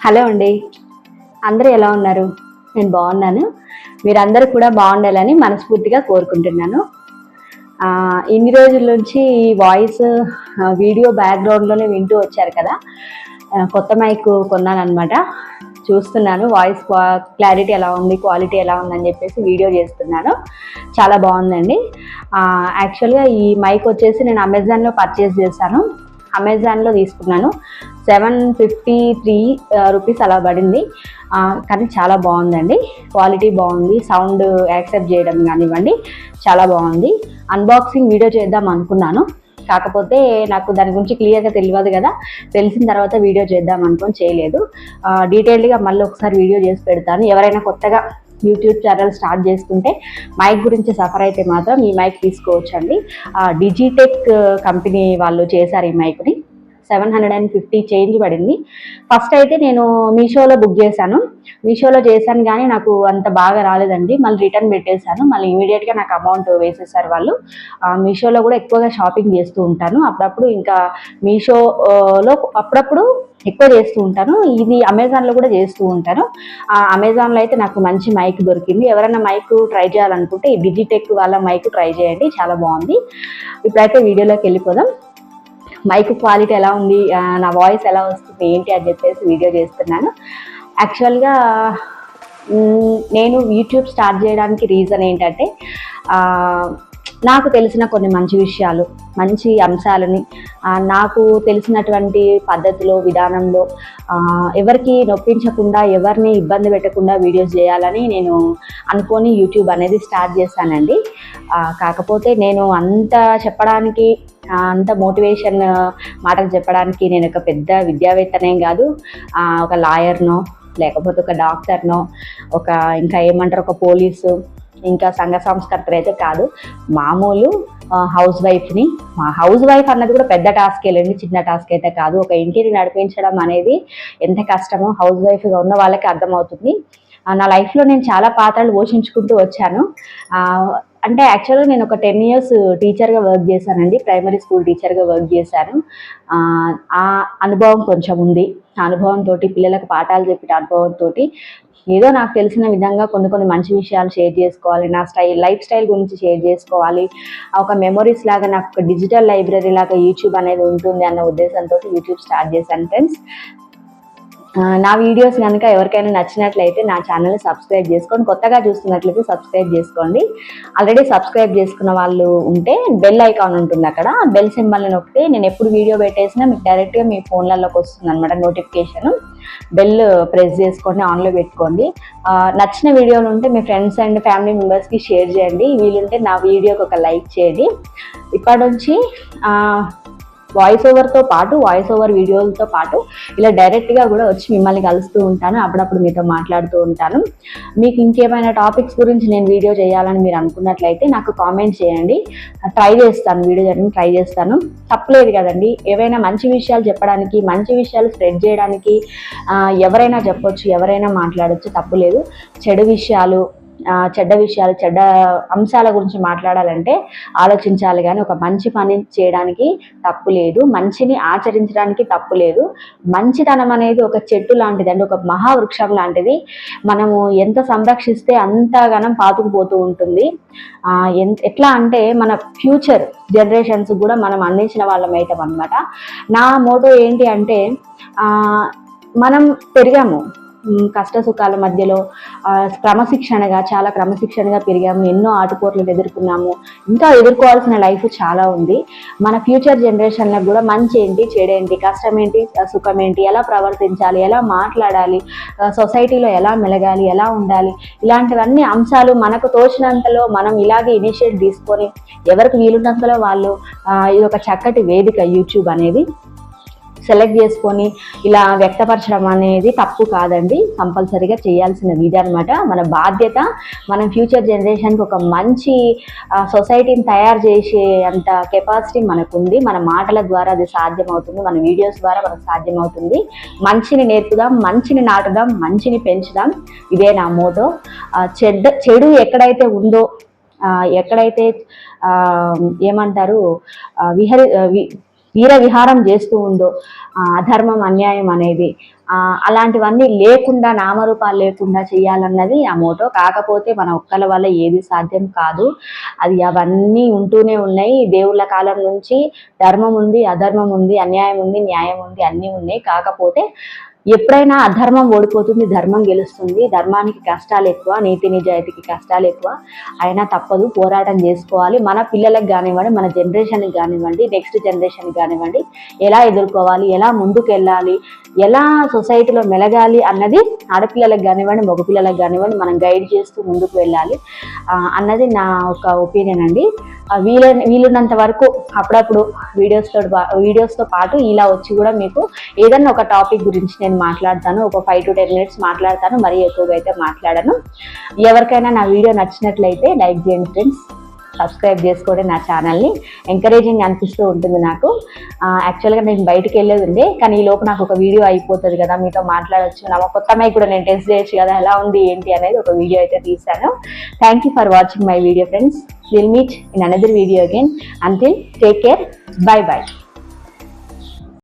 Hello అండి. అందరూ ఎలా ఉన్నారు? నేను బాగున్నాను. మీరందరూ కూడా బాగుండాలని మనస్ఫూర్తిగా కోరుకుంటున్నాను. ఇన్ని రోజుల నుంచి ఈ వాయిస్ వీడియో బ్యాక్గ్రౌండ్లోనే వింటూ వచ్చారు కదా? కొత్త మైక్ కొన్నాను అనమాట చూస్తున్నాను వాయిస్ క్లారిటీ ఎలా ఉంది క్వాలిటీ ఎలా ఉందని చెప్పేసి వీడియో చేస్తున్నాను. చాలా బాగుందండి. యాక్చువల్గా ఈ మైక్ వచ్చేసి నేను అమెజాన్లో పర్చేస్ చేశాను. అమెజాన్లో తీసుకున్నాను. సెవెన్ ఫిఫ్టీ త్రీ రూపీస్ అలా పడింది. కానీ చాలా బాగుందండి. క్వాలిటీ బాగుంది. సౌండ్ యాక్సెప్ట్ చేయడం కానివ్వండి చాలా బాగుంది. అన్బాక్సింగ్ వీడియో చేద్దాం అనుకున్నాను. కాకపోతే నాకు దాని గురించి క్లియర్గా తెలియదు కదా. తెలిసిన తర్వాత వీడియో చేద్దాం అనుకొని చేయలేదు. డీటెయిల్డ్గా మళ్ళీ ఒకసారి వీడియో చేసి పెడతాను. ఎవరైనా కొత్తగా యూట్యూబ్ ఛానల్ స్టార్ట్ చేసుకుంటే మైక్ గురించి సఫర్ అయితే మాత్రం ఈ మైక్ తీసుకోవచ్చండి. డిజిటెక్ కంపెనీ uh, వాళ్ళు చేశారు ఈ మైక్ని seven hundred and fifty change పడింది. ఫస్ట్ అయితే నేను మీషోలో బుక్ చేశాను. మీషోలో చేశాను కానీ నాకు అంత బాగా రాలేదండి. మళ్ళీ రిటర్న్ పెట్టేశాను. మళ్ళీ ఇమీడియట్గా నాకు అమౌంట్ వేసేసారు వాళ్ళు. ఆ, మీషోలో కూడా ఎక్కువగా షాపింగ్ చేస్తూ ఉంటాను. అప్పుడప్పుడు ఇంకా మీషోలో అప్పుడప్పుడు ఎక్కువ చేస్తూ ఉంటాను. ఇది అమెజాన్లో కూడా చేస్తూ ఉంటాను. ఆ, అమెజాన్లో అయితే నాకు మంచి మైక్ దొరికింది. ఎవరైనా మైక్ ట్రై చేయాలనుకుంటే ఈ డిజిటెక్ వాళ్ళ మైక్ ట్రై చేయండి. చాలా బాగుంది. ఇప్పుడైతే వీడియోలోకి వెళ్ళిపోదాం. మైక్ క్వాలిటీ ఎలా ఉంది? నా వాయిస్ ఎలా వస్తుంది? ఏంటి? అని చెప్పేసి వీడియో చేస్తున్నాను. యాక్చువల్గా నేను యూట్యూబ్ స్టార్ట్ చేయడానికి రీజన్ ఏంటంటే నాకు తెలిసిన కొన్ని మంచి విషయాలు మంచి అంశాలని నాకు తెలిసినటువంటి పద్ధతిలో విధానంలో ఎవరికి నొప్పించకుండా ఎవరిని ఇబ్బంది పెట్టకుండా వీడియోస్ చేయాలని నేను అనుకొని యూట్యూబ్ అనేది స్టార్ట్ చేశానండి. కాకపోతే నేను అంత చెప్పడానికి అంత మోటివేషన్ మాటలు చెప్పడానికి నేను ఒక పెద్ద విద్యావేత్తనేం కాదు ఒక లాయర్నో లేకపోతే ఒక డాక్టర్నో ఒక ఇంకా ఏమంటారు ఒక పోలీసు ఇంకా సంఘ సంస్కర్తలు అయితే కాదు. మామూలు హౌస్ వైఫ్ని మా హౌస్ వైఫ్ అన్నది కూడా పెద్ద టాస్క్ వెళ్ళండి చిన్న టాస్క్ అయితే కాదు. ఒక ఇంటిని నడిపించడం అనేది ఎంత కష్టమో హౌస్ వైఫ్గా ఉన్న వాళ్ళకి అర్థమవుతుంది. నా లైఫ్లో నేను చాలా పాత్రలు పోషించుకుంటూ వచ్చాను. అంటే యాక్చువల్గా నేను ఒక టెన్ ఇయర్స్ టీచర్గా వర్క్ చేశానండి. ప్రైమరీ స్కూల్ టీచర్గా వర్క్ చేశాను. ఆ, అనుభవం కొంచెం ఉంది. ఆ అనుభవంతో పిల్లలకు పాఠాలు చెప్పిన అనుభవంతో ఏదో నాకు తెలిసిన విధంగా కొన్ని కొన్ని మంచి విషయాలు షేర్ చేసుకోవాలి. నా స్టైల్ లైఫ్ స్టైల్ గురించి షేర్ చేసుకోవాలి. ఒక మెమొరీస్ లాగా నాకు ఒక డిజిటల్ లైబ్రరీ లాగా యూట్యూబ్ అనేది ఉంటుంది అన్న ఉద్దేశంతో యూట్యూబ్ స్టార్ట్ చేశాను ఫ్రెండ్స్ నా వీడియోస్ కనుక ఎవరికైనా నచ్చినట్లయితే నా ఛానల్ని సబ్స్క్రైబ్ చేసుకోండి కొత్తగా చూస్తున్నట్లయితే సబ్స్క్రైబ్ చేసుకోండి. ఆల్రెడీ సబ్స్క్రైబ్ చేసుకున్న వాళ్ళు ఉంటే బెల్ ఐకాన్ ఉంటుంది అక్కడ. బెల్ సింబల్ని నొక్కితే నేను ఎప్పుడు వీడియో పెట్టేసినా మీకు డైరెక్ట్గా మీ ఫోన్లలోకి వస్తుంది అనమాట నోటిఫికేషన్ బెల్ ప్రెస్ చేసుకొని ఆన్లో పెట్టుకోండి. నచ్చిన వీడియోలు ఉంటే మీ ఫ్రెండ్స్ అండ్ ఫ్యామిలీ మెంబర్స్కి షేర్ చేయండి. వీలుంటే నా వీడియోకి ఒక లైక్ చేయండి. ఇప్పటి నుంచి వాయిస్ ఓవర్తో పాటు వాయిస్ ఓవర్ వీడియోలతో పాటు ఇలా డైరెక్ట్గా కూడా వచ్చి మిమ్మల్ని కలుస్తూ ఉంటాను అప్పుడప్పుడు మీతో మాట్లాడుతూ ఉంటాను. మీకు ఇంకేమైనా టాపిక్స్ గురించి నేను వీడియో చేయాలని మీరు అనుకున్నట్లయితే నాకు కామెంట్ చేయండి. ట్రై చేస్తాను వీడియో చేయడానికి ట్రై చేస్తాను. తప్పలేదు కదండి. ఏవైనా మంచి విషయాలు చెప్పడానికి మంచి విషయాలు స్ప్రెడ్ చేయడానికి ఎవరైనా చెప్పొచ్చు ఎవరైనా మాట్లాడచ్చు తప్పులేదు. చెడు విషయాలు చెడ్డ విషయాలు చెడ్డ అంశాల గురించి మాట్లాడాలంటే ఆలోచించాలి కానీ ఒక మంచి పని చేయడానికి తప్పు లేదు. మంచిని ఆచరించడానికి తప్పు లేదు. మంచితనం అనేది ఒక చెట్టు లాంటిది అంటే ఒక మహావృక్షం లాంటిది. మనము ఎంత సంరక్షిస్తే అంతగానం పాతుకుపోతూ ఉంటుంది. ఎట్లా అంటే మన ఫ్యూచర్ జనరేషన్స్ కూడా మనం అందించిన వాళ్ళం అవుతాం అనమాట నా మోటో ఏంటి అంటే మనం పెరిగాము. కష్ట సుఖాల మధ్యలో క్రమశిక్షణగా చాలా క్రమశిక్షణగా పెరిగాము. ఎన్నో ఆటుపోట్లను ఎదుర్కొన్నాము. ఇంకా ఎదుర్కోవాల్సిన లైఫ్ చాలా ఉంది. మన ఫ్యూచర్ జనరేషన్లకు కూడా మంచి ఏంటి చెడేంటి కష్టం ఏంటి సుఖం ఏంటి ఎలా ప్రవర్తించాలి ఎలా మాట్లాడాలి సొసైటీలో ఎలా మెలగాలి ఎలా ఉండాలి ఇలాంటివన్నీ అంశాలు మనకు తోచినంతలో మనం ఇలాగే ఇనిషియేట్ తీసుకొని ఎవరికి వీలున్నంతలో వాళ్ళు ఇది ఒక చక్కటి వేదిక యూట్యూబ్ అనేది సెలెక్ట్ చేసుకొని ఇలా వ్యక్తపరచడం అనేది తప్పు కాదండి. కంపల్సరీగా చేయాల్సిన విధి అనమాట మన బాధ్యత మనం ఫ్యూచర్ జనరేషన్కి ఒక మంచి సొసైటీని తయారు చేసే అంత కెపాసిటీ మనకుంది. మన మాటల ద్వారా అది సాధ్యమవుతుంది. మన వీడియోస్ ద్వారా మనకు సాధ్యమవుతుంది. మంచిని నేర్పుదాం మంచిని నాటుదాం మంచిని పెంచుదాం. ఇదే నా మోటో చెడ్డ చెడు ఎక్కడైతే ఉందో ఎక్కడైతే ఏమంటారు విహరి వీర విహారం చేస్తూ ఉందో అధర్మం అన్యాయం అనేది. అలాంటివన్నీ లేకుండా నామరూపాలు లేకుండా చేయాలన్నది ఆ మోటో. కాకపోతే మన ఒక్కల వల్ల ఏది సాధ్యం కాదు. అది అవన్నీ ఉంటూనే ఉన్నాయి. దేవుళ్ళ కాలం నుంచి ధర్మం ఉంది అధర్మం ఉంది అన్యాయం ఉంది న్యాయం ఉంది అన్నీ ఉన్నాయి. కాకపోతే ఎప్పుడైనా అధర్మం ఓడిపోతుంది ధర్మం గెలుస్తుంది ధర్మానికి కష్టాలు ఎక్కువ నీతి నిజాయితీకి కష్టాలు ఎక్కువ అయినా తప్పదు పోరాటం చేసుకోవాలి. మన పిల్లలకు కానివ్వండి మన జనరేషన్కి కానివ్వండి నెక్స్ట్ జనరేషన్కి కానివ్వండి ఎలా ఎదుర్కోవాలి ఎలా ముందుకు వెళ్ళాలి ఎలా సొసైటీలో మెలగాలి అన్నది ఆడపిల్లలకు కానివ్వండి మగపిల్లలకు కానివ్వండి మనం గైడ్ చేస్తూ ముందుకు వెళ్ళాలి. అన్నది నా ఒక ఒపీనియన్ అండి. వీలైన వీలున్నంత వరకు అప్పుడప్పుడు వీడియోస్తో వీడియోస్తో పాటు ఇలా వచ్చి కూడా మీకు ఏదన్నా ఒక టాపిక్ గురించి నేను మాట్లాడతాను ఒక ఫైవ్ టు టెన్ మినిట్స్ మాట్లాడతాను మరీ ఎక్కువగా అయితే మాట్లాడను. ఎవరికైనా నా వీడియో నచ్చినట్లయితే లైక్ చేయండి ఫ్రెండ్స్. సబ్స్క్రైబ్ చేసుకోండి నా ఛానల్ని ఎంకరేజింగ్ అనిపిస్తూ ఉంటుంది నాకు. యాక్చువల్గా నేను బయటకు వెళ్ళేది ఉంది కానీ ఈ లోపు నాకు ఒక వీడియో అయిపోతుంది కదా మీతో మాట్లాడొచ్చు. నా కొత్త అమ్మాయి కూడా నేను టెస్ట్ చేయొచ్చు కదా ఎలా ఉంది ఏంటి అనేది ఒక వీడియో అయితే తీశాను. Thank you for watching my video friends will meet in another video again until take care bye bye